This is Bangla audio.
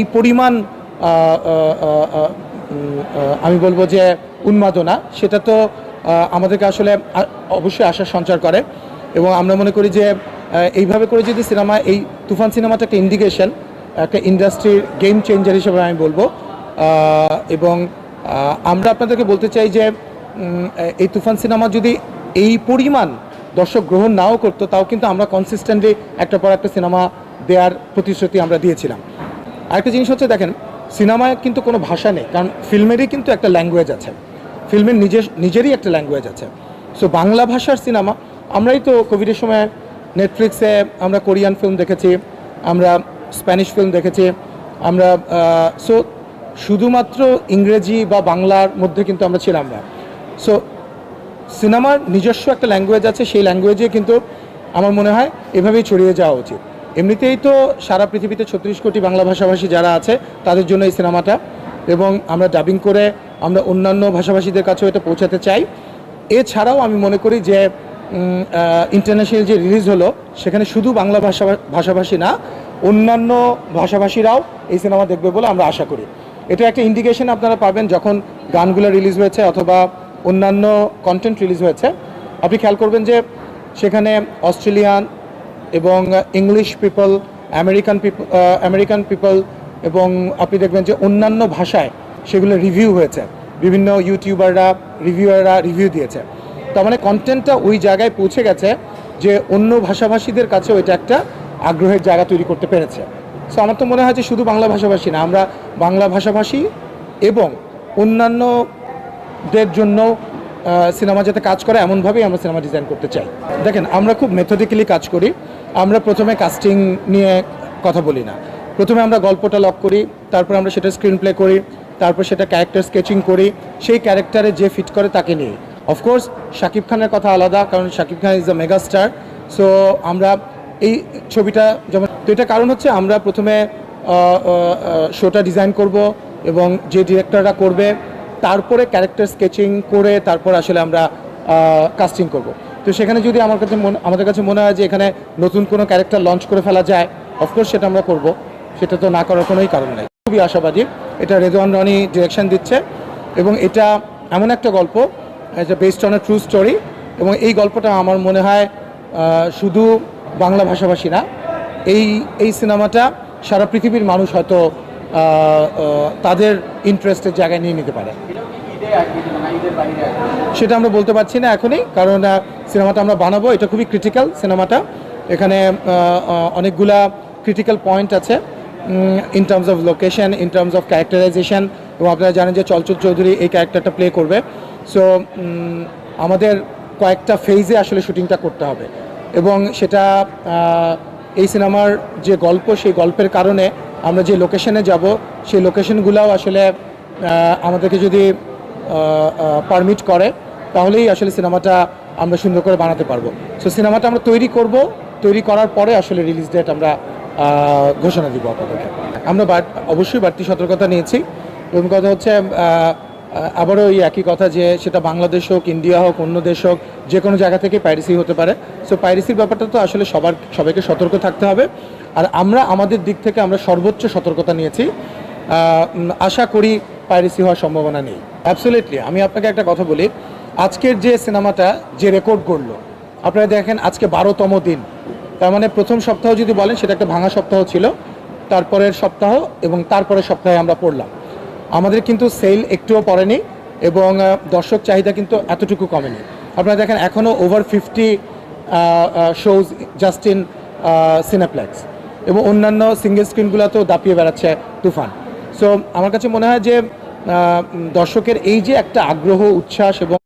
এই পরিমাণ আমি বলব যে উন্মাদনা, সেটা তো আমাদেরকে আসলে অবশ্যই আশা সঞ্চার করে। এবং আমরা মনে করি যে এইভাবে করে যদি সিনেমা, এই তুফান সিনেমাটা একটা ইন্ডিকেশন একটা ইন্ডাস্ট্রির গেম চেঞ্জার হিসেবে আমি বলব। এবং আমরা আপনাদেরকে বলতে চাই যে এই তুফান সিনেমা যদি এই পরিমাণ দর্শক গ্রহণ নাও করতো, তাও কিন্তু আমরা কনসিস্টেন্টলি একটা পর একটা সিনেমা দেওয়ার প্রতিশ্রুতি আমরা দিয়েছিলাম। আরেকটা জিনিস হচ্ছে, দেখেন, সিনেমায় কিন্তু কোনো ভাষা নেই, কারণ ফিল্মেরই কিন্তু একটা ল্যাঙ্গুয়েজ আছে। ফিল্মের নিজের নিজেরই একটা ল্যাঙ্গুয়েজ আছে। সো বাংলা ভাষার সিনেমা, আমরাই তো কোভিডের সময় নেটফ্লিক্সে আমরা কোরিয়ান ফিল্ম দেখেছি, আমরা স্প্যানিশ ফিল্ম দেখেছি, আমরা সো শুধুমাত্র ইংরেজি বা বাংলার মধ্যে কিন্তু আমরা ছিলাম না। সো সিনেমার নিজস্ব একটা ল্যাঙ্গুয়েজ আছে, সেই ল্যাঙ্গুয়েজে কিন্তু আমার মনে হয় এভাবেই ছড়িয়ে যাওয়া উচিত। এমনিতেই তো সারা পৃথিবীতে ছত্রিশ কোটি বাংলা ভাষাভাষী যারা আছে, তাদের জন্য এই সিনেমাটা। এবং আমরা ডাবিং করে আমরা অন্যান্য ভাষাভাষীদের কাছেও এটা পৌঁছাতে চাই। এছাড়াও আমি মনে করি যে ইন্টারন্যাশনাল যে রিলিজ হলো, সেখানে শুধু বাংলা ভাষা, ভাষাভাষী না, অন্যান্য ভাষাভাষীরাও এই সিনেমা দেখবে বলে আমরা আশা করি। এটা একটা ইন্ডিকেশন আপনারা পাবেন যখন গানগুলো রিলিজ হয়েছে অথবা অন্যান্য কন্টেন্ট রিলিজ হয়েছে। আপনি খেয়াল করবেন যে, সেখানে অস্ট্রেলিয়ান এবং English people American people American people এবং আপনি দেখবেন যে অন্যান্য ভাষায় সেগুলো রিভিউ হয়েছে। বিভিন্ন ইউটিউবাররা রিভিউয়াররা রিভিউ দিয়েছে। তার মানে কন্টেন্টটা ওই জায়গায় পৌঁছে গেছে যে অন্য ভাষাভাষীদের কাছেও এটা একটা আগ্রহের জায়গা তৈরি করতে পেরেছে। সো আমার তো মনে হয় যে শুধু বাংলা ভাষাভাষী না, আমরা বাংলা ভাষাভাষী এবং অন্যান্যদের জন্য সিনেমা যাতে কাজ করে, এমনভাবেই আমরা সিনেমা ডিজাইন করতে চাই। দেখেন, আমরা খুব মেথডিক্যালি কাজ করি। আমরা প্রথমে কাস্টিং নিয়ে কথা বলি না। প্রথমে আমরা গল্পটা লক করি, তারপর আমরা সেটা স্ক্রিন প্লে করি, তারপর সেটা ক্যারেক্টার স্কেচিং করি। সেই ক্যারেক্টারে যে ফিট করে তাকে নিয়ে অফকোর্স শাকিব খানের কথা আলাদা, কারণ Shakib Khan is a megastar so আমরা এই ছবিটা যেমন তো এটা কারণ হচ্ছে আমরা প্রথমে শোটা ডিজাইন করব এবং যে ডিরেক্টররা করবে তারপরে ক্যারেক্টার স্কেচিং করে তারপর আসলে আমরা কাস্টিং করব। তো সেখানে যদি আমার কাছে আমাদের কাছে মনে হয় যে এখানে নতুন কোনো ক্যারেক্টার লঞ্চ করে ফেলা যায় অফকোর্স সেটা আমরা করব। সেটা তো না করার কোনোই কারণ নেই। খুবই আশাবাদী। এটা রেদওয়ান রনি ডিরেকশন দিচ্ছে এবং এটা এমন একটা গল্প, এটা based on a true story এবং এই গল্পটা আমার মনে হয় শুধু বাংলা ভাষাভাষী না, এই এই সিনেমাটা সারা পৃথিবীর মানুষ হয়তো তাদের ইন্টারেস্টের জায়গায় নিয়ে নিতে পারে। সেটা আমরা বলতে পারছি না এখনই, কারণ সিনেমাটা আমরা বানাবো, এটা খুবই ক্রিটিক্যাল সিনেমাটা। এখানে অনেকগুলা ক্রিটিক্যাল পয়েন্ট আছে in terms of location in terms of characterization এবং আপনারা জানেন যে চলচল চৌধুরী এই ক্যারেক্টারটা প্লে করবে। সো আমাদের কয়েকটা ফেজে আসলে শুটিংটা করতে হবে। এবং সেটা এই সিনেমার যে গল্প, সেই গল্পের কারণে আমরা যে লোকেশনে যাব, সেই লোকেশনগুলোও আসলে আমাদেরকে যদি পারমিট করে, তাহলেই আসলে সিনেমাটা আমরা সুন্দর করে বানাতে পারব। সো সিনেমাটা আমরা তৈরি করব, তৈরি করার পরে আসলে রিলিজ ডেট আমরা ঘোষণা দিব আপনাদেরকে। আমরা অবশ্যই বাড়তি সতর্কতা নিয়েছি। এবং কথা হচ্ছে আবারও ওই একই কথা যে সেটা বাংলাদেশ হোক, ইন্ডিয়া হোক, অন্য দেশ হোক, যে কোনো জায়গা থেকে পাইরেসি হতে পারে। সো পাইরেসির ব্যাপারটা তো আসলে সবার, সবাইকে সতর্ক থাকতে হবে। আর আমরা, আমাদের দিক থেকে আমরা সর্বোচ্চ সতর্কতা নিয়েছি। আশা করি পাইরেসি হওয়ার সম্ভাবনা নেই। অ্যাবসোলিটলি আমি আপনাকে একটা কথা বলি। আজকের যে সিনেমাটা যে রেকর্ড করল, আপনারা দেখেন আজকে বারোতম দিন। তার মানে প্রথম সপ্তাহ যদি বলেন, সেটা একটা ভাঙা সপ্তাহ ছিল। তারপরের সপ্তাহ এবং তারপরের সপ্তাহে আমরা পড়লাম। আমাদের কিন্তু সেল একটুও পড়েনি এবং দর্শক চাহিদা কিন্তু এতটুকু কমেনি। আপনারা দেখেন এখনও over fifty shows just in Cineplex এবং অন্যান্য সিঙ্গেল স্ক্রিনগুলোতেও দাপিয়ে বেড়াচ্ছে তুফান। সো আমার কাছে মনে হয় যে দর্শকের এই যে একটা আগ্রহ, উচ্ছ্বাস এবং